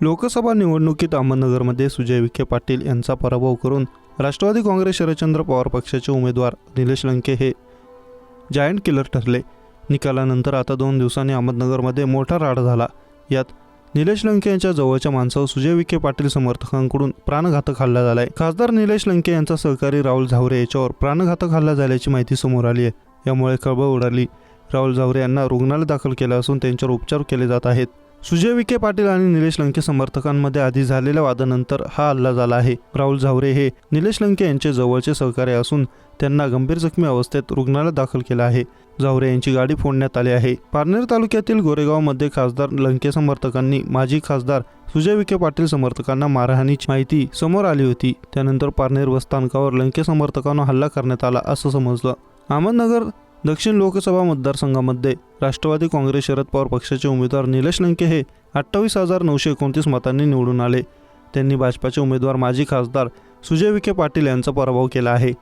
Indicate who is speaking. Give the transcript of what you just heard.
Speaker 1: लोकसभा निवडणुकीत अहमदनगरमध्ये सुजय विखे पाटील यांचा पराभव करून राष्ट्रवादी काँग्रेस शरदचंद्र पवार पक्षाचे उमेदवार निलेश लंके हे जायंट किलर ठरले. निकालानंतर आता दोन दिवसांनी अहमदनगरमध्ये मोठा राड झाला. यात निलेश लंके यांच्या जवळच्या माणसावर सुजय विखे पाटील समर्थकांकडून प्राणघातक हल्ला झालाय. खासदार निलेश लंके यांचा सहकारी राहुल झावरे याच्यावर प्राणघातक हल्ला झाल्याची माहिती समोर आली आहे. यामुळे खळबळ उडाली. राहुल झावरे यांना रुग्णालय दाखल केलं असून त्यांच्यावर उपचार केले जात आहेत. सुजय विखे पाटील आणि निलेश लंके समर्थकांमध्ये आधी झालेल्या वादानंतर हा हल्ला झाला आहे. राहुल झावरे हे निलेश लंके यांचे जवळचे सहकारी असून त्यांना गंभीर जखमी अवस्थेत रुग्णालयात दाखल केलं आहे. झावरे यांची गाडी फोडण्यात आली आहे. पारनेर तालुक्यातील गोरेगावमध्ये खासदार लंके समर्थकांनी माजी खासदार सुजय विखे पाटील समर्थकांना मारहाणीची माहिती समोर आली होती. त्यानंतर पारनेर बसस्थानकावर लंके समर्थकांना हल्ला करण्यात आला असं समजलं. अहमदनगर दक्षिण लोकसभा मतदारसंघामध्ये राष्ट्रवादी काँग्रेस शरद पवार पक्षाचे उमेदवार निलेश लंके हे अठ्ठावीस हजार नऊशे एकोणतीस मतांनी निवडून आले. त्यांनी भाजपाचे उमेदवार माजी खासदार सुजय विखे पाटील यांचा पराभव केला आहे.